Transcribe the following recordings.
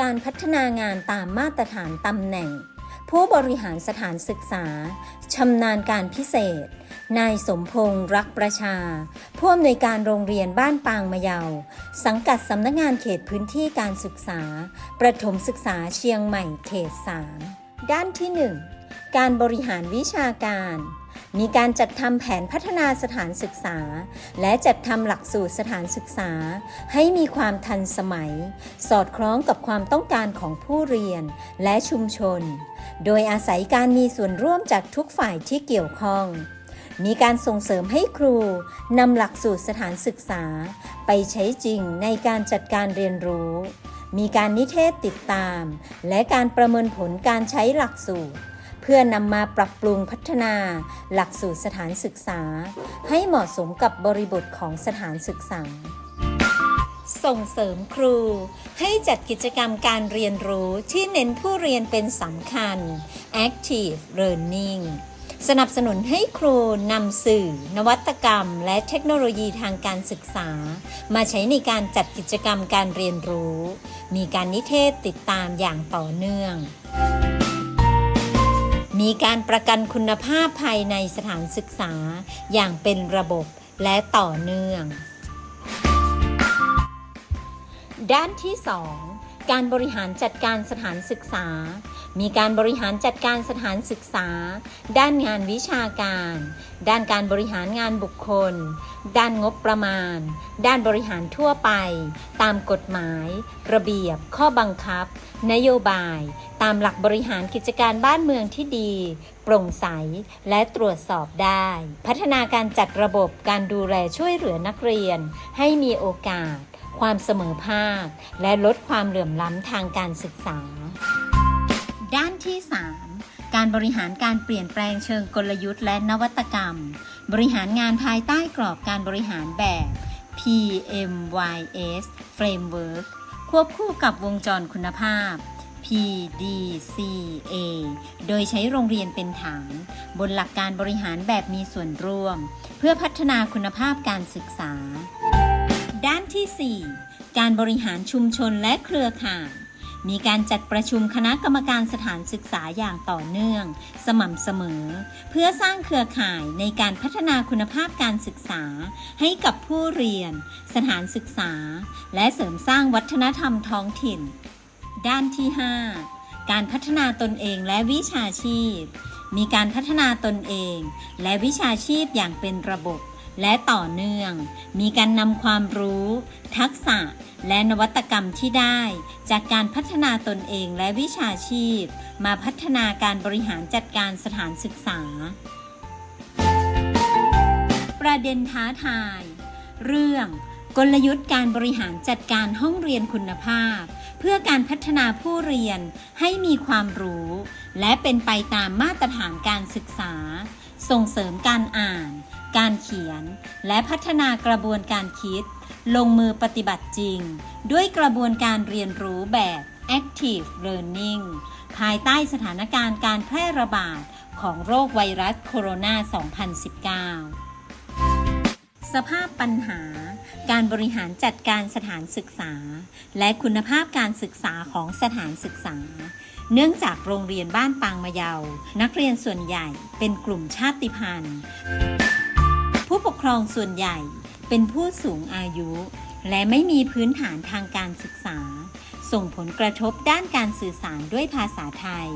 การพัฒนางานตามมาตรฐานตำแหน่ง ผู้บริหารสถานศึกษาชำนาญการพิเศษ นายสมพงษ์รักประชา ผู้อำนวยการโรงเรียนบ้านปางมะเยา สังกัดสำนักงานเขตพื้นที่การศึกษา ประถมศึกษาเชียงใหม่เขต 3 ด้านที่ 1 การบริหารวิชาการ มีการจัดทำแผนพัฒนาสถานศึกษา และจัดทำหลักสูตรสถานศึกษา ให้มีความทันสมัย สอดคล้องกับความต้องการของผู้เรียนและชุมชน โดยอาศัยการมีส่วนร่วมจากทุกฝ่ายที่เกี่ยวข้องมีการส่งเสริมให้ครูนำหลักสูตรสถานศึกษา ไปใช้จริงในการจัดการเรียนรู้ มีการนิเทศติดตาม และการประเมินผลการใช้หลักสูตร เพื่อนำมาปรับปรุงพัฒนา หลักสูตรสถานศึกษา ให้เหมาะสมกับบริบทของสถานศึกษา ส่งเสริมครู ให้จัดกิจกรรมการเรียนรู้ที่เน้นผู้เรียนเป็นสำคัญ active learning สนับสนุนให้ครูนำสื่อ นวัตกรรม และเทคโนโลยีทางการศึกษา มาใช้ในการจัดกิจกรรมการเรียนรู้ มีการนิเทศติดตามอย่างต่อเนื่อง มีการประกันคุณภาพภายในสถานศึกษา อย่างเป็นระบบและต่อเนื่อง ด้านที่ 2 การบริหารจัดการสถานศึกษา มีการบริหารจัดการสถานศึกษา ด้านงานวิชาการ ด้านการบริหารงานบุคคล ด้านงบประมาณ ด้านบริหารทั่วไป ตามกฎหมาย ระเบียบ ข้อบังคับ นโยบาย ตามหลักบริหารกิจการบ้านเมืองที่ดี โปร่งใส และตรวจสอบได้ พัฒนาการจัดระบบการดูแลช่วยเหลือนักเรียน ให้มีโอกาส ความเสมอภาค และลดความเหลื่อมล้ำทางการศึกษา ด้านที่ 3 การบริหารการเปลี่ยนแปลงเชิงกลยุทธ์และนวัตกรรม บริหารงานภายใต้กรอบการบริหารแบบ PMYS Framework ควบคู่กับวงจรคุณภาพ PDCA โดยใช้โรงเรียนเป็นฐาน บนหลักการบริหารแบบมีส่วนร่วม เพื่อพัฒนาคุณภาพการศึกษา ด้านที่ 4 การบริหารชุมชนและเครือข่าย มีการจัดประชุมคณะกรรมการสถานศึกษาอย่างต่อเนื่อง สม่ำเสมอ เพื่อสร้างเครือข่ายในการพัฒนาคุณภาพการศึกษา ให้กับผู้เรียน สถานศึกษา และเสริมสร้างวัฒนธรรมท้องถิ่น ด้านที่ 5 การพัฒนาตนเองและวิชาชีพ มีการพัฒนาตนเอง และวิชาชีพอย่างเป็นระบบ และต่อเนื่อง มีการนำความรู้ ทักษะ และนวัตกรรมที่ได้ จากการพัฒนาตนเองและวิชาชีพ มาพัฒนาการบริหารจัดการสถานศึกษา ประเด็นท้าทาย เรื่องกลยุทธ์การบริหารจัดการห้องเรียนคุณภาพ เพื่อการพัฒนาผู้เรียนให้มีความรู้ และเป็นไปตามมาตรฐานการศึกษา ส่งเสริมการอ่าน การเขียน และพัฒนากระบวนการคิด ลงมือปฏิบัติจริง ด้วยกระบวนการเรียนรู้แบบ active learning ภายใต้สถานการณ์การแพร่ระบาดของโรคไวรัสโคโรนา 2019 สภาพปัญหา การบริหารจัดการสถานศึกษา และคุณภาพการศึกษาของสถานศึกษา เนื่องจากโรงเรียนบ้านปางมะเยา นักเรียนส่วนใหญ่เป็นกลุ่มชาติพันธุ์ ผู้ปกครองส่วนใหญ่เป็นผู้สูงอายุ และไม่มีพื้นฐานทางการศึกษา ส่งผลกระทบด้านการสื่อสารด้วยภาษาไทย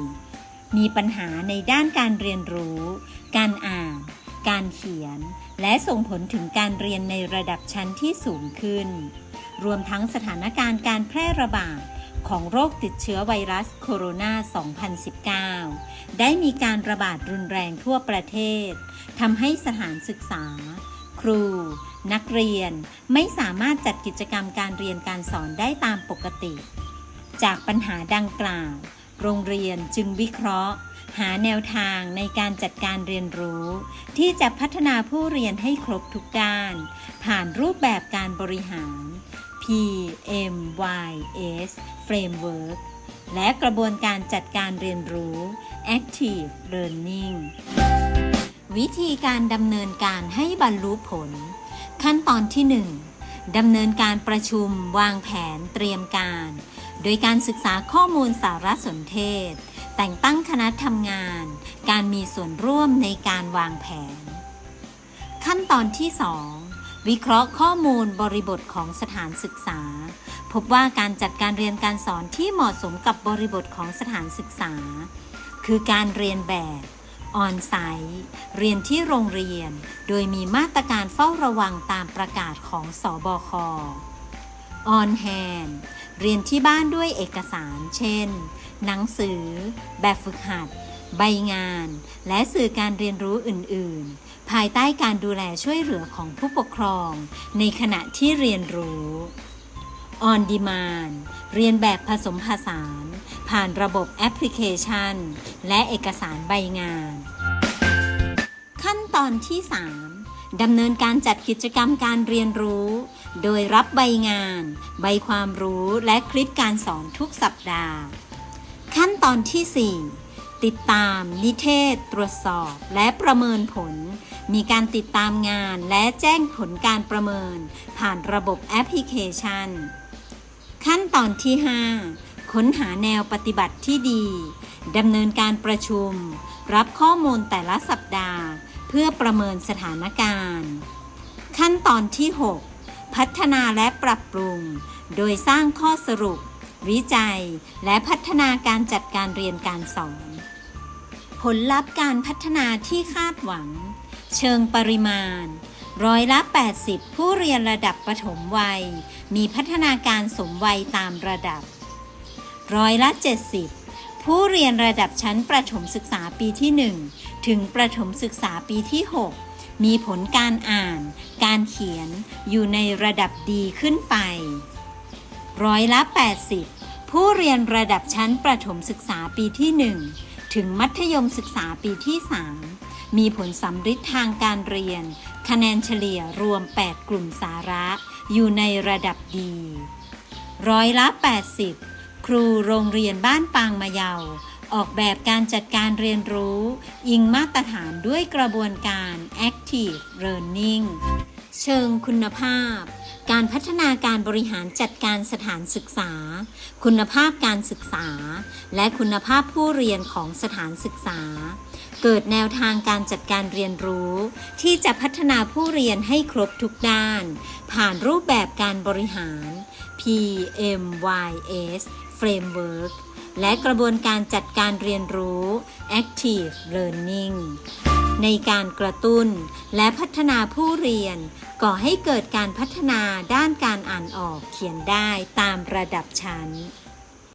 มีปัญหาในด้านการเรียนรู้ การอ่าน การเขียน และส่งผลถึงการเรียนในระดับชั้นที่สูงขึ้น รวมทั้งสถานการณ์การแพร่ระบาดของโรคติดเชื้อไวรัสโคโรนา 2019 ได้มีการระบาดรุนแรงทั่วประเทศ ทำให้สถานศึกษา ครู นักเรียนไม่สามารถจัดกิจกรรมการเรียนการสอนได้ตามปกติ จากปัญหาดังกล่าว โรงเรียนจึงวิเคราะห์ หาแนวทางในการจัดการเรียนรู้ ที่จะพัฒนาผู้เรียนให้ครบทุกด้าน ผ่านรูปแบบการบริหาร PMYS Framework และกระบวนการจัดการเรียนรู้ Active Learning วิธีการดำเนินการให้บรรลุผล ขั้นตอนที่ 1 ดำเนินการประชุมวางแผนเตรียมการ โดยการศึกษาข้อมูลสารสนเทศ แต่งตั้งคณะทำงาน การมีส่วนร่วมในการวางแผน ขั้นตอนที่ 2 วิเคราะห์ข้อมูลบริบทของสถานศึกษา พบว่าการจัดการเรียนการสอนที่เหมาะสมกับบริบทของสถานศึกษา คือการเรียนแบบ ออนไซต์เรียนที่โรงเรียน โดยมีมาตรการเฝ้าระวังตามประกาศของสอบคออนแฮนเรียนที่บ้านด้วยเอกสาร เช่น หนังสือ แบบฝึกหัด ใบงาน และสื่อการเรียนรู้อื่น ๆ ภายใต้การดูแลช่วยเหลือของผู้ปกครอง ในขณะที่เรียนรู้ On Demand เรียนแบบผสมผสาน ผ่านระบบแอปพลิเคชัน และเอกสารใบงาน ขั้นตอนที่ 3ดำเนินการจัดกิจกรรมการเรียนรู้ โดยรับใบงาน ใบความรู้และคลิปการสอนทุกสัปดาห์ ขั้นตอนที่ 4 ติดตาม นิเทศ ตรวจสอบ และประเมินผล มีการติดตามงานและแจ้งผลการประเมิน ผ่านระบบแอปพลิเคชัน ขั้นตอนที่ 5 ค้นหาแนวปฏิบัติที่ดีดำเนินการประชุม รับข้อมูลแต่ละสัปดาห์ เพื่อประเมินสถานการณ์ ขั้นตอนที่ 6 พัฒนาและปรับปรุง โดยสร้างข้อสรุป วิจัย และพัฒนาการจัดการเรียนการสอน ผลลัพธ์การพัฒนาที่คาดหวัง เชิงปริมาณร้อยละ 80 ผู้เรียนระดับประถมวัย มีพัฒนาการสมวัยตามระดับ ร้อยละ 70 ผู้เรียนระดับชั้นประถมศึกษาปีที่ 1 ถึงประถมศึกษาปีที่ 6 มีผลการอ่าน การเขียนอยู่ในระดับดีขึ้นไป ร้อยละ 80 ผู้เรียนระดับชั้นประถมศึกษาปีที่ 1 ถึงมัธยมศึกษาปีที่ 3 มีผลสำฤทธิ์ทางการเรียน คะแนนเฉลี่ยรวม 8 กลุ่มสาระ อยู่ในระดับดี ร้อยละ 80 ครูโรงเรียนบ้านปางมะเยา ออกแบบการจัดการเรียนรู้อิงมาตรฐานด้วยกระบวนการ Active Learning เชิงคุณภาพ การพัฒนาการบริหารจัดการสถานศึกษา คุณภาพการศึกษา และคุณภาพผู้เรียนของสถานศึกษา เกิดแนวทางการจัดการเรียนรู้ ที่จะพัฒนาผู้เรียนให้ครบทุกด้าน ผ่านรูปแบบการบริหาร PMYS Framework และกระบวนการจัดการเรียนรู้ Active Learning ในการกระตุ้นและพัฒนาผู้เรียน ก่อให้เกิดการพัฒนาด้านการอ่านออกเขียนได้ตามระดับชั้น